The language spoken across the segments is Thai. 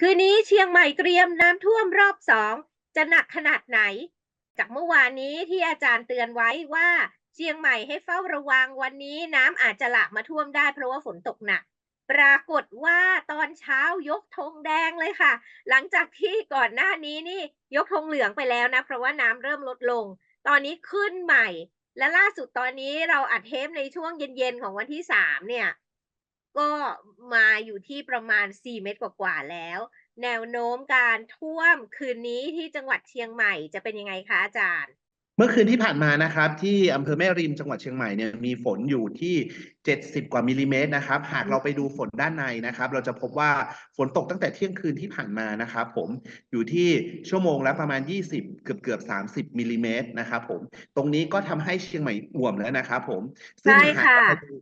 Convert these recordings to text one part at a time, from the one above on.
คืนนี้เชียงใหม่เตรียมน้ำท่วมรอบสองจะหนักขนาดไหน จากเมื่อวานนี้ที่อาจารย์เตือนไว้ว่าเชียงใหม่ให้เฝ้าระวังวันนี้น้ำอาจจะหลากมาท่วมได้เพราะว่าฝนตกหนัก ปรากฏว่าตอนเช้ายกธงแดงเลยค่ะ หลังจากที่ก่อนหน้านี้นี่ยกธงเหลืองไปแล้วนะ เพราะว่าน้ำเริ่มลดลง ตอนนี้ขึ้นใหม่ และล่าสุดตอนนี้เราอัดเทปในช่วงเย็นๆของวันที่สามเนี่ย ก็มาอยู่ที่ประมาณ 4 เมตรกว่าๆแล้ว แนวโน้มการท่วมคืนนี้ที่จังหวัดเชียงใหม่จะเป็นยังไงคะอาจารย์ เมื่อคืนที่ผ่านมานะครับ ที่อำเภอแม่ริมจังหวัดเชียงใหม่เนี่ยมีฝนอยู่ที่ 70 กว่ามิลลิเมตรนะครับ หากเราไปดูฝนด้านในนะครับ เราจะพบว่าฝนตกตั้งแต่เที่ยงคืนที่ผ่านมานะครับ ผมอยู่ที่ชั่วโมงละประมาณ 20 เกือบเกือบ30มิลลิเมตรนะครับ ผมตรงนี้ก็ทำให้เชียงใหม่อ่วมแล้วนะครับ ผมซึ่งใช่หากค่ะ เราไปดู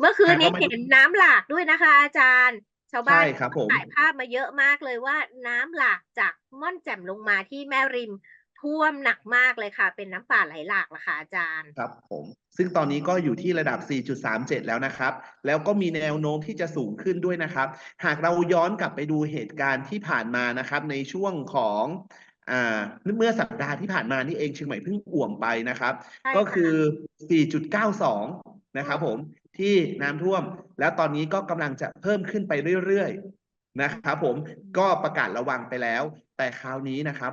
เมื่อคืนนี้หากเรามาดูเห็นน้ำหลากด้วยนะคะ อาจารย์ ชาวบ้านใช่ครับผมถ่ายภาพมาเยอะมากเลยว่า น้ำหลากจากม่อนแจ่มลงมาที่แม่ริมท่วมหนักมากเลยค่ะ เป็นน้ำป่าไหลหลากละค่ะอาจารย์ ครับผม ซึ่งตอนนี้ก็อยู่ที่ระดับ 4.37 แล้วนะครับ แล้วก็มีแนวโน้มที่จะสูงขึ้นด้วยนะครับ หากเราย้อนกลับไปดูเหตุการณ์ที่ผ่านมานะครับ ในช่วงของอ่าเมื่อสัปดาห์ที่ผ่านมานี่เองเชียงใหม่เพิ่งอ่วมไปนะครับใช่ก็ค่ะคือ 4.92 นะครับผมที่น้ำท่วม แล้วตอนนี้ก็กำลังจะเพิ่มขึ้นไปเรื่อยๆนะครับผมก็ประกาศระวังไปแล้ว แต่คราวนี้นะครับ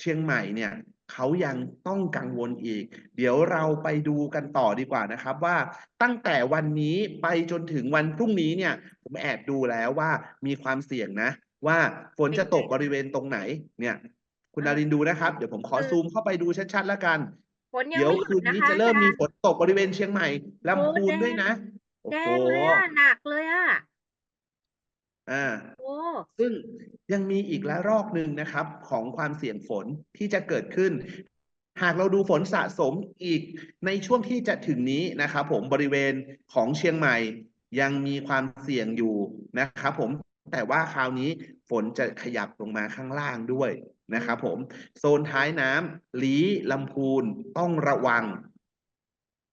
เชียงใหม่เนี่ยเขายังต้องกังวลอีก เดี๋ยวเราไปดูกันต่อดีกว่านะครับ ว่าตั้งแต่วันนี้ไปจนถึงวันพรุ่งนี้เนี่ย ผมแอบดูแล้วว่ามีความเสี่ยงนะ ว่าฝนจะตกบริเวณตรงไหนเนี่ย คุณดารินดูนะครับ เดี๋ยวผมขอซูมเข้าไปดูชัดๆแล้วกัน ฝนยังเดี๋ยวไม่หคืยุดนนะนี้คะจะเริ่มอามีจารย์ฝนตกบริเวณเชียงใหม่ลำพูนโอ้แดงด้วยนะโอ้แดโหงเลยอะหนักเลยอะอ่า โอ้ซึ่งยังมีอีกละรอกหนึ่งนะครับ ของความเสี่ยงฝนที่จะเกิดขึ้น หากเราดูฝนสะสมอีกในช่วงที่จะถึงนี้นะครับ ผมบริเวณของเชียงใหม่ยังมีความเสี่ยงอยู่นะครับ ผม แต่ว่าคราวนี้ฝนจะขยับลงมาข้างล่างด้วยนะครับผม โซนท้ายน้ำลีลำพูนต้องระวัง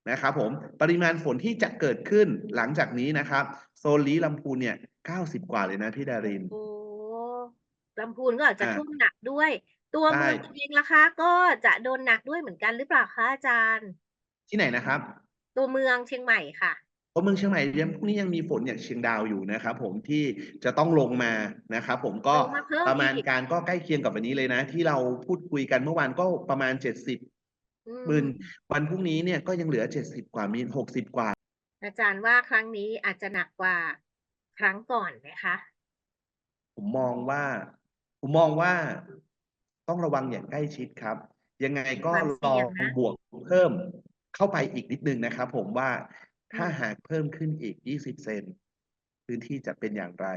นะครับผมปริมาณฝนที่จะเกิดขึ้นหลังจากนี้นะครับ โซนลีลำพูนเนี่ยเก้าสิบกว่าเลยนะพี่ดาริน โอ้ลำพูนก็อาจจะอ่า ท่วมหนักด้วย ตัวใช่เมืองเองล่ะคะ ก็จะโดนหนักด้วยเหมือนกันหรือเปล่าคะอาจารย์ ที่ไหนนะครับ ตัวเมืองเชียงใหม่ค่ะเพ ราะเมืองเชียงใหม่ยังพรุ่งนี้ยังมีฝนอย่างเชียงดาวอยู่นะครับผมที่จะต้องลงมานะครับผมก็ลงมาเพิ่มประมาณอีกการก็ใกล้เคียงกับวันนี้เลยนะ ที่เราพูดคุยกันเมื่อวานก็ประมาณเจ็ดสิบอืมหมื่นวันพรุ่งนี้เนี่ยก็ยังเหลือเจ็ดสิบกว่ามีหกสิบกว่า อาจารย์ว่าครั้งนี้อาจจะหนักกว่าครั้งก่อนไหมคะผมมองว่า ผมมองว่าต้องระวังอย่างใกล้ชิดครับ ยังไงก็ความรเสี่อยงนะบวกเพิ่มเข้าไปอีกนิดนึงนะครับ ผมว่า ถ้าอืมหากเพิ่มขึ้นอีก 20 เซนพื้นที่จะเป็นอย่างไร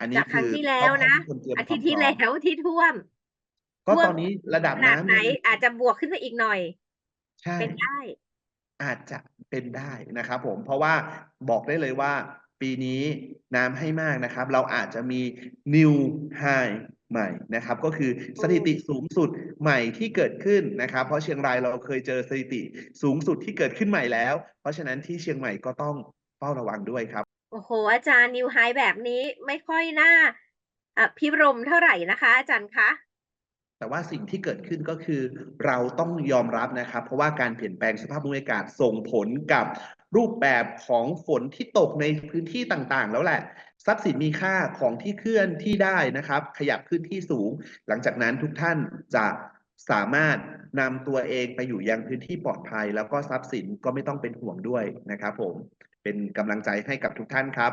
อันนี้จากครั้งคือที่แล้วต้องให้นะทุกคนเตรียมอาควาทิตมย์ที่พร้อมแล้วที่ท่วม ก็ท่วมตอนนี้ระดับขนาดน้ำไหนเนี่ยอาจจะบวกขึ้นไปอีกหน่อยใช่เป็นได้ อาจจะเป็นได้นะครับผม เพราะว่าบอกได้เลยว่า ปีนี้น้ำให้มากนะครับ เราอาจจะมี new high ใหม่นะครับ ก็คือสถิติสูงสุดใหม่ที่เกิดขึ้นนะครับ เพราะเชียงรายเราเคยเจอสถิติสูงสุดที่เกิดขึ้นใหม่แล้ว เพราะฉะนั้นที่เชียงใหม่ก็ต้องเฝ้าระวังด้วยครับ โอ้โห อาจารย์นิวไฮแบบนี้ไม่ค่อยน่าอะพิรมเท่าไหร่นะคะ อาจารย์คะแต่ว่าสิ่งที่เกิดขึ้นก็คือเราต้องยอมรับนะครับ เพราะว่าการเปลี่ยนแปลงสภาพภูมิอากาศส่งผลกับ รูปแบบของฝนที่ตกในพื้นที่ต่างๆ แล้วแหละ ทรัพย์สินมีค่าของที่เคลื่อนที่ได้นะครับ ขยับขึ้นที่สูง หลังจากนั้นทุกท่านจะสามารถนำตัวเองไปอยู่ยังพื้นที่ปลอดภัย แล้วก็ทรัพย์สินก็ไม่ต้องเป็นห่วงด้วยนะครับ ผมเป็นกำลังใจให้กับทุกท่านครับ